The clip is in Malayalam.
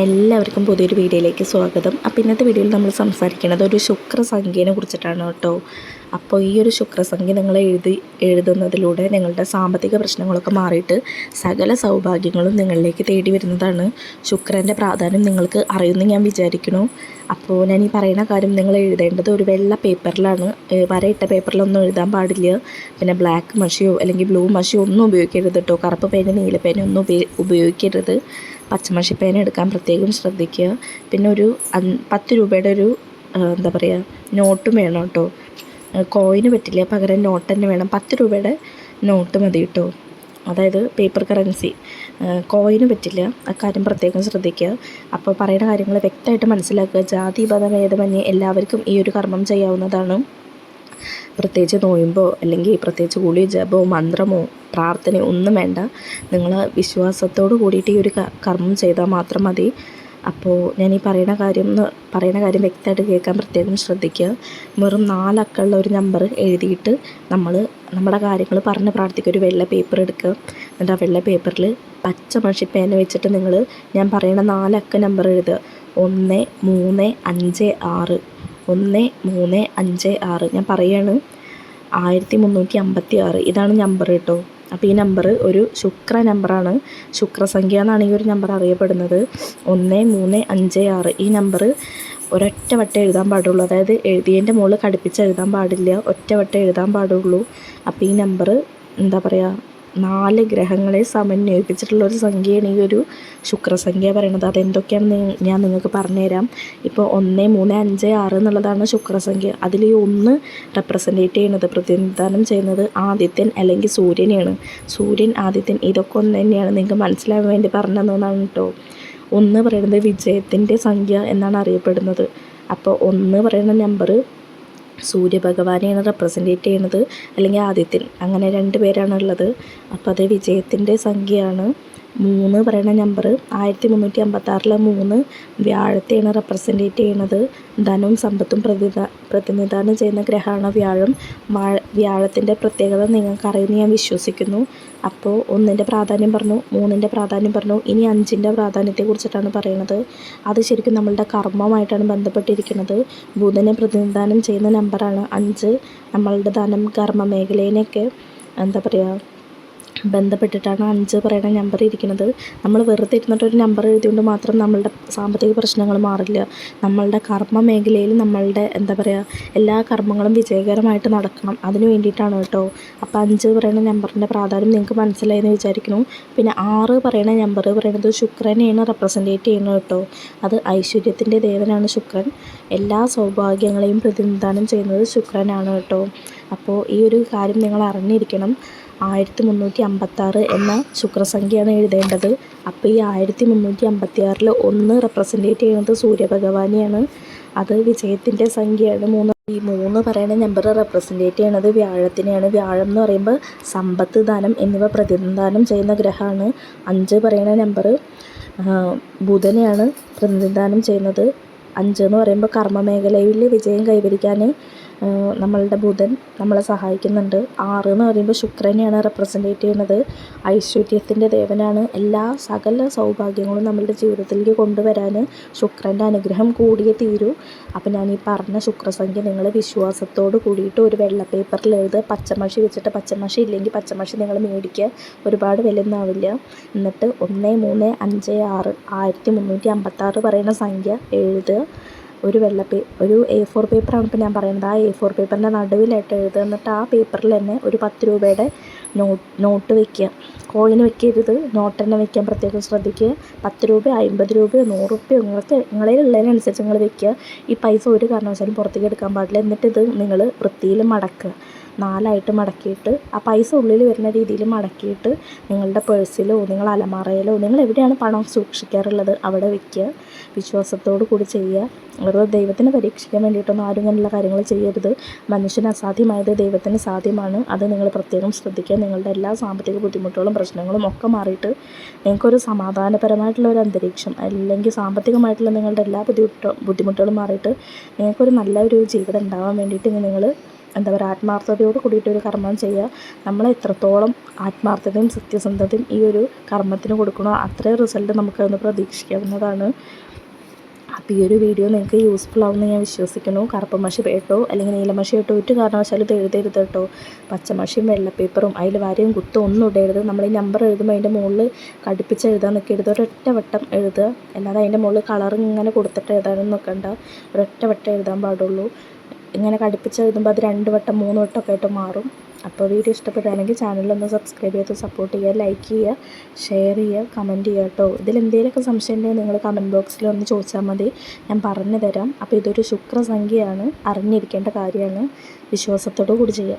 എല്ലാവർക്കും പുതിയൊരു വീഡിയോയിലേക്ക് സ്വാഗതം. അപ്പോൾ ഇന്നത്തെ വീഡിയോയിൽ നമ്മൾ സംസാരിക്കുന്നത് ഒരു ശുക്രസംഖ്യനെ കുറിച്ചിട്ടാണ് കേട്ടോ. അപ്പോൾ ഈ ഒരു ശുക്രസംഖ്യ നിങ്ങൾ എഴുതി എഴുതുന്നതിലൂടെ നിങ്ങളുടെ സാമ്പത്തിക പ്രശ്നങ്ങളൊക്കെ മാറിയിട്ട് സകല സൗഭാഗ്യങ്ങളും നിങ്ങളിലേക്ക് തേടി വരുന്നതാണ്. ശുക്രന്റെ പ്രാധാന്യം നിങ്ങൾക്ക് അറിയുമെന്ന് ഞാൻ വിചാരിക്കുന്നു. അപ്പോൾ ഞാൻ ഈ പറയുന്ന കാര്യം നിങ്ങൾ എഴുതേണ്ടത് ഒരു വെള്ള പേപ്പറിലാണ്. വരയിട്ട പേപ്പറിലൊന്നും എഴുതാൻ പാടില്ല. പിന്നെ ബ്ലാക്ക് മഷിയോ അല്ലെങ്കിൽ ബ്ലൂ മഷിയോ ഒന്നും ഉപയോഗിക്കരുത് കേട്ടോ. കറുപ്പ് പേന നീല പേന ഒന്നും ഉപയോഗിക്കരുത്. പച്ചമഷി പേന എടുക്കാൻ പ്രത്യേകം ശ്രദ്ധിക്കുക. പിന്നെ ഒരു പത്ത് രൂപയുടെ ഒരു എന്താ പറയുക നോട്ടും വേണം കേട്ടോ. കോയിന് പറ്റില്ല പകരം നോട്ട് തന്നെ വേണം. പത്ത് രൂപയുടെ നോട്ട് മതി കേട്ടോ. അതായത് പേപ്പർ കറൻസി. കോയിന് പറ്റില്ല അക്കാര്യം പ്രത്യേകം ശ്രദ്ധിക്കുക. അപ്പോൾ പറയുന്ന കാര്യങ്ങൾ വ്യക്തമായിട്ട് മനസ്സിലാക്കുക. ജാതി ഭേദമന്യേ എല്ലാവർക്കും ഈ ഒരു കർമ്മം ചെയ്യാവുന്നതാണ്. പ്രത്യേകിച്ച് നോയുമ്പോ അല്ലെങ്കിൽ പ്രത്യേകിച്ച് ഗുളിയോ ജപമോ മന്ത്രമോ പ്രാർത്ഥനയോ ഒന്നും വേണ്ട. നിങ്ങൾ വിശ്വാസത്തോട് കൂടിയിട്ട് ഈ ഒരു കർമ്മം ചെയ്താൽ മാത്രം മതി. അപ്പോൾ ഞാൻ ഈ പറയുന്ന കാര്യം എന്ന് പറയുന്ന കാര്യം വ്യക്തമായിട്ട് കേൾക്കാൻ പ്രത്യേകം ശ്രദ്ധിക്കുക. വെറും നാലക്കമുള്ള ഒരു നമ്പർ എഴുതിയിട്ട് നമ്മൾ നമ്മുടെ കാര്യങ്ങൾ പറഞ്ഞ് പ്രാർത്ഥിക്കുക. ഒരു വെള്ള പേപ്പർ എടുക്കുക. എന്നിട്ട് ആ വെള്ള പേപ്പറിൽ പച്ച മഷി പേന വെച്ചിട്ട് നിങ്ങൾ ഞാൻ പറയുന്ന നാലക്ക നമ്പർ എഴുതുക. ഒന്ന് മൂന്ന് അഞ്ച് ആറ്. ഒന്ന് മൂന്ന് അഞ്ച് ആറ്. ഞാൻ പറയാണ് ആയിരത്തി മുന്നൂറ്റി അമ്പത്തി ആറ് ഇതാണ് നമ്പർ കേട്ടോ. അപ്പോൾ ഈ നമ്പർ ഒരു ശുക്ര നമ്പറാണ് ശുക്രസംഖ്യ എന്നാണ് ഈ ഒരു നമ്പർ അറിയപ്പെടുന്നത്. ഒന്ന് മൂന്ന് അഞ്ച് ആറ്. ഈ നമ്പർ ഒരൊറ്റ വട്ടം എഴുതാൻ പാടുള്ളൂ. അതായത് എഴുതിയതിന്റെ മുകളിൽ കടുപ്പിച്ച് എഴുതാൻ പാടില്ല. ഒറ്റ വട്ടം എഴുതാൻ പാടുള്ളൂ. അപ്പോൾ ഈ നമ്പർ എന്താ പറയുക നാല് ഗ്രഹങ്ങളെ സമന്വയിപ്പിച്ചിട്ടുള്ള ഒരു സംഖ്യയാണ് ഈ ഒരു ശുക്രസംഖ്യ പറയുന്നത് അതെന്തൊക്കെയാണെന്ന് ഞാൻ നിങ്ങൾക്ക് പറഞ്ഞുതരാം. ഇപ്പോൾ ഒന്ന് മൂന്ന് അഞ്ച് ആറ് എന്നുള്ളതാണ് ശുക്രസംഖ്യ. അതിൽ ഈ ഒന്ന് റെപ്രസെന്റേറ്റ് ചെയ്യുന്നത് പ്രതിനിധാനം ചെയ്യുന്നത് ആദിത്യൻ അല്ലെങ്കിൽ സൂര്യനെയാണ്. സൂര്യൻ ആദിത്യൻ ഇതൊക്കെ ഒന്ന് തന്നെയാണ്. നിങ്ങൾക്ക് മനസ്സിലാവാൻ വേണ്ടി പറഞ്ഞു തന്നതാണ് കേട്ടോ ഒന്ന് പറയുന്നത് വിജയത്തിന്റെ സംഖ്യ എന്നാണ് അറിയപ്പെടുന്നത്. അപ്പോൾ ഒന്ന് പറയുന്ന നമ്പർ സൂര്യഭഗവാനെയാണ് റെപ്രസെന്റേറ്റ് ചെയ്യുന്നത് അല്ലെങ്കിൽ ആദിത്യൻ. അങ്ങനെ രണ്ട് പേരാണുള്ളത് അപ്പോൾ അത് വിജയത്തിന്റെ സംഖ്യയാണ്. മൂന്ന് പറയുന്ന നമ്പർ ആയിരത്തി മുന്നൂറ്റി അമ്പത്താറിലെ മൂന്ന് വ്യാഴത്തെയാണ് റെപ്രസെന്റേറ്റ് ചെയ്യുന്നത് ധനവും സമ്പത്തും പ്രതിദാ പ്രതിനിധാനം ചെയ്യുന്ന ഗ്രഹമാണ് വ്യാഴം. വാഴ വ്യാഴത്തിന്റെ പ്രത്യേകത നിങ്ങൾക്ക് ഞാൻ വിശ്വസിക്കുന്നു. അപ്പോൾ ഒന്നിന്റെ പ്രാധാന്യം പറഞ്ഞു മൂന്നിന്റെ പ്രാധാന്യം പറഞ്ഞു ഇനി അഞ്ചിന്റെ പ്രാധാന്യത്തെക്കുറിച്ചിട്ടാണ് പറയുന്നത് അത് ശരിക്കും നമ്മളുടെ കർമ്മമായിട്ടാണ് ബന്ധപ്പെട്ടിരിക്കുന്നത്. ബുധനെ പ്രതിനിധാനം ചെയ്യുന്ന നമ്പറാണ് അഞ്ച്. നമ്മളുടെ ധനം കർമ്മ മേഖലയിനെയൊക്കെ എന്താ പറയുക ബന്ധപ്പെട്ടിട്ടാണ് അഞ്ച് പറയുന്ന നമ്പർ ഇരിക്കുന്നത്. നമ്മൾ വെറുതെ ഇരുന്നിട്ട് ഒരു നമ്പർ എഴുതിയുകൊണ്ട് മാത്രം നമ്മളുടെ സാമ്പത്തിക പ്രശ്നങ്ങൾ മാറില്ല. നമ്മളുടെ കർമ്മ മേഖലയിൽ നമ്മളുടെ എന്താ പറയുക എല്ലാ കർമ്മങ്ങളും വിജയകരമായിട്ട് നടക്കണം. അതിന് വേണ്ടിയിട്ടാണ് കേട്ടോ. അപ്പോൾ അഞ്ച് പറയുന്ന നമ്പറിന്റെ പ്രാധാന്യം നിങ്ങൾക്ക് മനസ്സിലായെന്ന് വിചാരിക്കുന്നു. പിന്നെ ആറ് പറയുന്ന നമ്പർ പറയുന്നത് ശുക്രനെയാണ് റെപ്രസെന്റേറ്റ് ചെയ്യുന്നത് കേട്ടോ. അത് ഐശ്വര്യത്തിന്റെ ദേവനാണ് ശുക്രൻ. എല്ലാ സൗഭാഗ്യങ്ങളെയും പ്രതിനിധാനം ചെയ്യുന്നത് ശുക്രനാണ് കേട്ടോ. അപ്പോൾ ഈ ഒരു കാര്യം നിങ്ങൾ അറിഞ്ഞിരിക്കണം. ആയിരത്തി മുന്നൂറ്റി അമ്പത്താറ് എന്ന ശുക്രസംഖ്യയാണ് എഴുതേണ്ടത്. അപ്പോൾ ഈ ആയിരത്തി മുന്നൂറ്റി അമ്പത്തി ആറിൽ ഒന്ന് റെപ്രസെന്റേറ്റ് ചെയ്യുന്നത് സൂര്യഭഗവാനെയാണ്. അത് വിജയത്തിന്റെ സംഖ്യയാണ്. മൂന്ന് ഈ മൂന്ന് പറയുന്ന നമ്പർ റെപ്രസെന്റേറ്റ് ചെയ്യണത് വ്യാഴത്തിനെയാണ്. വ്യാഴം എന്ന് പറയുമ്പോൾ സമ്പത്ത് ദാനം എന്നിവ പ്രതിനിധാനം ചെയ്യുന്ന ഗ്രഹമാണ്. അഞ്ച് പറയുന്ന നമ്പർ ബുധനെയാണ് പ്രതിനിധാനം ചെയ്യുന്നത്. അഞ്ച് എന്ന് പറയുമ്പോൾ കർമ്മ മേഖലയിൽ വിജയം കൈവരിക്കാൻ നമ്മളുടെ ബുധൻ നമ്മളെ സഹായിക്കുന്നുണ്ട്. ആറ് എന്ന് പറയുമ്പോൾ ശുക്രനെയാണ് റെപ്രസെന്റേറ്റ് ചെയ്യുന്നത്. ഐശ്വര്യത്തിന്റെ ദേവനാണ്. എല്ലാ സകല സൗഭാഗ്യങ്ങളും നമ്മളുടെ ജീവിതത്തിലേക്ക് കൊണ്ടുവരാൻ ശുക്രന്റെ അനുഗ്രഹം കൂടിയേ തീരൂ. അപ്പോൾ ഞാൻ ഈ പറഞ്ഞ ശുക്രസംഖ്യ നിങ്ങൾ വിശ്വാസത്തോട് കൂടിയിട്ട് ഒരു വെള്ള പേപ്പറിൽ എഴുതുക. പച്ചമഷി വെച്ചിട്ട് പച്ചമഷി ഇല്ലെങ്കിൽ പച്ചമഷി നിങ്ങൾ മേടിക്കുക. ഒരുപാട് വിലയൊന്നാവില്ല എന്നിട്ട് ഒന്ന് മൂന്ന് അഞ്ച് ആറ് ആയിരത്തി മുന്നൂറ്റി അമ്പത്താറ് പറയുന്ന സംഖ്യ എഴുതുക. ഒരു വെള്ള പേ ഒരു എ ഫോർ പേപ്പറാണ് ഇപ്പോൾ ഞാൻ പറയുന്നത്. ആ എ ഫോർ പേപ്പറിന്റെ നടുവിലായിട്ട് എഴുതുക. എന്നിട്ട് ആ പേപ്പറിൽ തന്നെ ഒരു പത്ത് രൂപയുടെ നോട്ട് നോട്ട് വയ്ക്കുക കോയിന് വെക്കരുത്. നോട്ട് തന്നെ വെക്കാൻ പ്രത്യേകം ശ്രദ്ധിക്കുക. പത്ത് രൂപ അമ്പത് രൂപ നൂറ് റുപ്യ നിങ്ങൾക്ക് നിങ്ങളിൽ ഉള്ളതിനനുസരിച്ച് നിങ്ങൾ വെക്കുക. ഈ പൈസ ഒരു കാരണവശാലും പുറത്തേക്ക് എടുക്കാൻ പാടില്ല. എന്നിട്ട് ഇത് നിങ്ങൾ വൃത്തിയിൽ മടക്കുക. നാലായിട്ട് മടക്കിയിട്ട് ആ പൈസ ഉള്ളിൽ വരുന്ന രീതിയിൽ മടക്കിയിട്ട് നിങ്ങളുടെ പേഴ്സിലോ നിങ്ങൾ അലമാറയിലോ നിങ്ങൾ എവിടെയാണ് പണം സൂക്ഷിക്കാറുള്ളത് അവിടെ വെക്കുക. വിശ്വാസത്തോടു കൂടി ചെയ്യുക. വെറുതെ ദൈവത്തിനെ പരീക്ഷിക്കാൻ വേണ്ടിയിട്ടൊന്നും ആരും ഇങ്ങനെയുള്ള കാര്യങ്ങൾ ചെയ്യരുത്. മനുഷ്യന് അസാധ്യമായത് ദൈവത്തിന് സാധ്യമാണ്. അത് നിങ്ങൾ പ്രത്യേകം ശ്രദ്ധിക്കുക. നിങ്ങളുടെ എല്ലാ സാമ്പത്തിക ബുദ്ധിമുട്ടുകളും പ്രശ്നങ്ങളും ഒക്കെ മാറിയിട്ട് നിങ്ങൾക്കൊരു സമാധാനപരമായിട്ടുള്ള ഒരു അന്തരീക്ഷം അല്ലെങ്കിൽ സാമ്പത്തികമായിട്ടുള്ള നിങ്ങളുടെ എല്ലാ ബുദ്ധിമുട്ടും ബുദ്ധിമുട്ടുകളും മാറിയിട്ട് നിങ്ങൾക്കൊരു നല്ലൊരു ജീവിതം ഉണ്ടാവാൻ വേണ്ടിയിട്ട് നിങ്ങൾ എന്താ പറയുക ആത്മാർത്ഥതയോട് കൂടിയിട്ട് ഒരു കർമ്മം ചെയ്യുക. നമ്മൾ എത്രത്തോളം ആത്മാർത്ഥതയും സത്യസന്ധതയും ഈ ഒരു കർമ്മത്തിന് കൊടുക്കണോ അത്രയും റിസൾട്ട് നമുക്കതൊന്ന് പ്രതീക്ഷിക്കാവുന്നതാണ്. അപ്പോൾ ഈ ഒരു വീഡിയോ നിങ്ങൾക്ക് യൂസ്ഫുൾ ആവുമെന്ന് ഞാൻ വിശ്വസിക്കുന്നു. കറുപ്പ് മഷി കേട്ടോ അല്ലെങ്കിൽ നീലമഷി കേട്ടോ ഒരു കാരണവശാലും എഴുതരുത് കേട്ടോ. പച്ചമഷിയും വെള്ള പേപ്പറും അതിൽ വരയും കുത്തും ഒന്നും ഇടരുത്. നമ്മൾ ഈ നമ്പർ എഴുതുമ്പോൾ അതിന്റെ മുകളിൽ കടുപ്പിച്ച് എഴുതാൻ നിൽക്കരുത്. ഒരൊറ്റ വട്ടം എഴുതുക. അല്ലാതെ അതിന്റെ മുകളിൽ കളർ ഇങ്ങനെ കൊടുത്തിട്ട് എഴുതാനും നിൽക്കണ്ട. ഒരൊറ്റ വട്ടം എഴുതാൻ പാടുള്ളൂ. ഇങ്ങനെ കടുപ്പിച്ച് എഴുതുമ്പോൾ അത് രണ്ട് വട്ടം മൂന്ന് വട്ടം ഒക്കെ ആയിട്ട് മാറും. അപ്പോൾ വീഡിയോ ഇഷ്ടപ്പെടുകയാണെങ്കിൽ ചാനലൊന്ന് സബ്സ്ക്രൈബ് ചെയ്ത് സപ്പോർട്ട് ചെയ്യുക ലൈക്ക് ചെയ്യുക ഷെയർ ചെയ്യുക കമന്റ് ചെയ്യുക കേട്ടോ. ഇതിൽ എന്തെങ്കിലുമൊക്കെ സംശയം ഉണ്ടെങ്കിൽ നിങ്ങൾ കമന്റ് ബോക്സിൽ ഒന്ന് ചോദിച്ചാൽ മതി. ഞാൻ പറഞ്ഞു തരാം. അപ്പോൾ ഇതൊരു ശുക്രസംഖ്യയാണ്. അറിഞ്ഞിരിക്കേണ്ട കാര്യമാണ്. വിശ്വാസത്തോടു കൂടി ചെയ്യുക